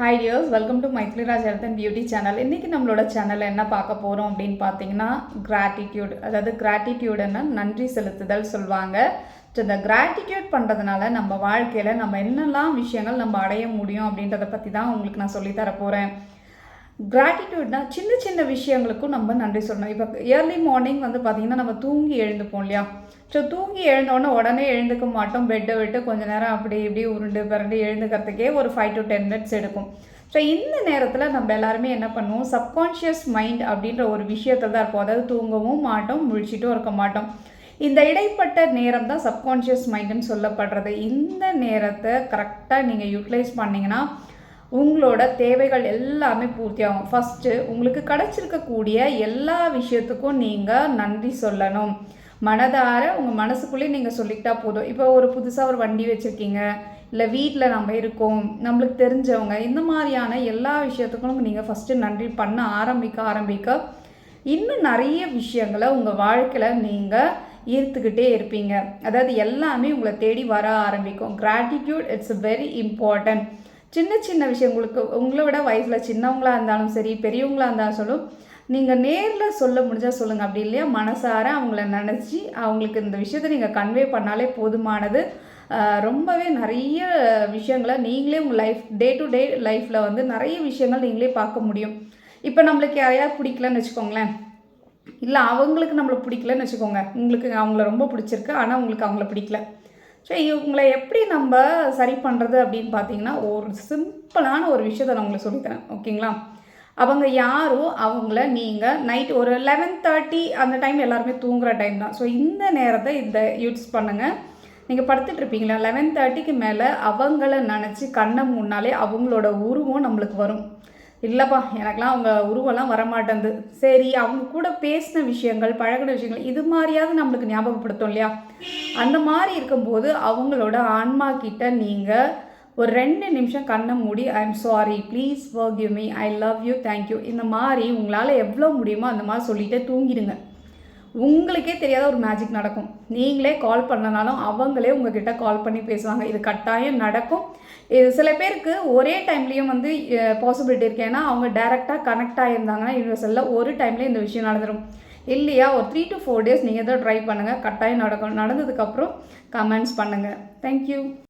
Hi dears welcome to Maithri Rajarathan beauty channel இன்றைக்கி நம்மளோட சேனலில் என்ன பார்க்க போகிறோம் அப்படின்னு பார்த்தீங்கன்னா கிராட்டிடியூட் அதாவது கிராட்டிடியூடுன்னு நன்றி செலுத்துதல் சொல்லுவாங்க ஸோ இந்த கிராட்டிடியூட் பண்ணுறதுனால நம்ம வாழ்க்கையில் நம்ம என்னெல்லாம் விஷயங்கள் நம்ம அடைய முடியும் அப்படின்றத பற்றி தான் உங்களுக்கு நான் சொல்லித்தர போகிறேன் கிராட்டிடியூட்னா சின்ன சின்ன விஷயங்களுக்கும் நம்ம நன்றி சொல்லணும். இப்போ ஏர்லி மார்னிங் வந்து பார்த்திங்கன்னா நம்ம தூங்கி எழுந்துப்போம் இல்லையா? ஸோ தூங்கி எழுந்தோடனே உடனே எழுந்துக்க மாட்டோம். பெட்டை விட்டு கொஞ்ச நேரம் அப்படி இப்படி உருண்டு பிறண்டு எழுந்துக்கிறதுக்கே ஒரு ஃபைவ் டு டென் மினிட்ஸ் எடுக்கும். ஸோ இந்த நேரத்தில் நம்ம எல்லாருமே என்ன பண்ணுவோம்? சப்கான்ஷியஸ் மைண்ட் அப்படின்ற ஒரு விஷயத்தில் தான் இருப்போம். அதாவது தூங்கவும் மாட்டோம் முழிச்சிட்டும் இருக்க மாட்டோம். இந்த இடைப்பட்ட நேரம் தான் சப்கான்ஷியஸ் மைண்டுன்னு சொல்லப்படுறது. இந்த நேரத்தை கரெக்டாக நீங்கள் யூட்டிலைஸ் பண்ணிங்கன்னா உங்களோட தேவைகள் எல்லாமே பூர்த்தியாகும். ஃபஸ்ட்டு உங்களுக்கு கிடச்சிருக்கக்கூடிய எல்லா விஷயத்துக்கும் நீங்கள் நன்றி சொல்லணும். மனதார உங்கள் மனசுக்குள்ளேயே நீங்கள் சொல்லிக்கிட்டா போதும். இப்போ ஒரு புதுசாக ஒரு வண்டி வச்சுருக்கீங்க. இல்லை வீட்டில் நம்ம இருக்கோம். நம்மளுக்கு தெரிஞ்சவங்க இந்த மாதிரியான எல்லா விஷயத்துக்கும் நீங்கள் ஃபஸ்ட்டு நன்றி பண்ண ஆரம்பிக்க ஆரம்பிக்க இன்னும் நிறைய விஷயங்களை உங்கள் வாழ்க்கையில் நீங்கள் ஈர்த்துக்கிட்டே இருப்பீங்க. அதாவது எல்லாமே உங்களை தேடி வர ஆரம்பிக்கும். கிராட்டிடியூட் இட்ஸ் வெரி இம்பார்ட்டன்ட் சின்ன சின்ன விஷயம் உங்களுக்கு உங்களை விட வயசில் சின்னவங்களாக இருந்தாலும் சரி பெரியவங்களாக இருந்தாலும் சொல்லும் நீங்கள் நேரில் சொல்ல முடிஞ்சால் சொல்லுங்கள் அப்படி இல்லையா? மனசார அவங்கள நினச்சி அவங்களுக்கு இந்த விஷயத்தை நீங்கள் கன்வே பண்ணாலே போதுமானது. ரொம்பவே நிறைய விஷயங்களை நீங்களே உங்கள் லைஃப் டே டு டே லைஃப்பில் வந்து நிறைய விஷயங்கள் நீங்களே பார்க்க முடியும். இப்போ நம்மளுக்கு யாரையாவது பிடிக்கலன்னு வச்சுக்கோங்களேன். இல்லை அவங்களுக்கு நம்மளை பிடிக்கலன்னு வச்சுக்கோங்க. உங்களுக்கு அவங்கள ரொம்ப பிடிச்சிருக்கு ஆனால் உங்களுக்கு அவங்கள பிடிக்கல. ஸோ இவங்களை எப்படி நம்ம சரி பண்ணுறது அப்படின்னு பார்த்தீங்கன்னா ஒரு சிம்பிளான ஒரு விஷயத்தை நான் உங்களுக்கு சொல்லித்தரேன். ஓகேங்களா அவங்க யாரோ அவங்கள நீங்கள் நைட் ஒரு லெவன் தேர்ட்டி அந்த டைம் எல்லாருமே தூங்குகிற டைம் தான். ஸோ இந்த நேரத்தை இந்த யூஸ் பண்ணுங்கள் நீங்கள் படுத்துட்டு இருப்பீங்களா? லெவன் தேர்ட்டிக்கு மேலே அவங்கள நினச்சி கண்ணை முன்னாலே அவங்களோட உருவம் நம்மளுக்கு வரும். இல்லைப்பா எனக்கெலாம் அவங்க உருவெல்லாம் வரமாட்டேங்குது சரி அவங்க கூட பேசின விஷயங்கள் பழகின விஷயங்கள் இது மாதிரியாவது நம்மளுக்கு ஞாபகப்படுத்தும் இல்லையா? அந்த மாதிரி இருக்கும்போது அவங்களோட ஆன்மா கிட்ட நீங்கள் ஒரு ரெண்டு நிமிஷம் கண்ணை மூடி I am sorry please work you me I love you thank you இந்த மாதிரி உங்களால் எவ்வளோ முடியுமோ அந்த மாதிரி சொல்லிகிட்டே தூங்கிடுங்க. உங்களுக்கே தெரியாத ஒரு மேஜிக் நடக்கும். நீங்களே கால் பண்ணனாலும் அவங்களே உங்ககிட்ட கால் பண்ணி பேசுவாங்க. இது கட்டாயம் நடக்கும். இது சில பேருக்கு ஒரே டைம்லேயும் வந்து பாசிபிலிட்டி இருக்கு. ஏன்னா அவங்க டேரெக்டாக கனெக்ட் ஆகியிருந்தாங்கன்னா யூனிவர்சலில் ஒரு டைம்லேயே இந்த விஷயம் நடந்துடும் இல்லையா? ஒரு த்ரீ டு ஃபோர் டேஸ் நீங்கள் தான் ட்ரை பண்ணுங்கள் கட்டாயம் நடக்கும். நடந்ததுக்கப்புறம் கமெண்ட்ஸ் பண்ணுங்கள் தேங்க்யூ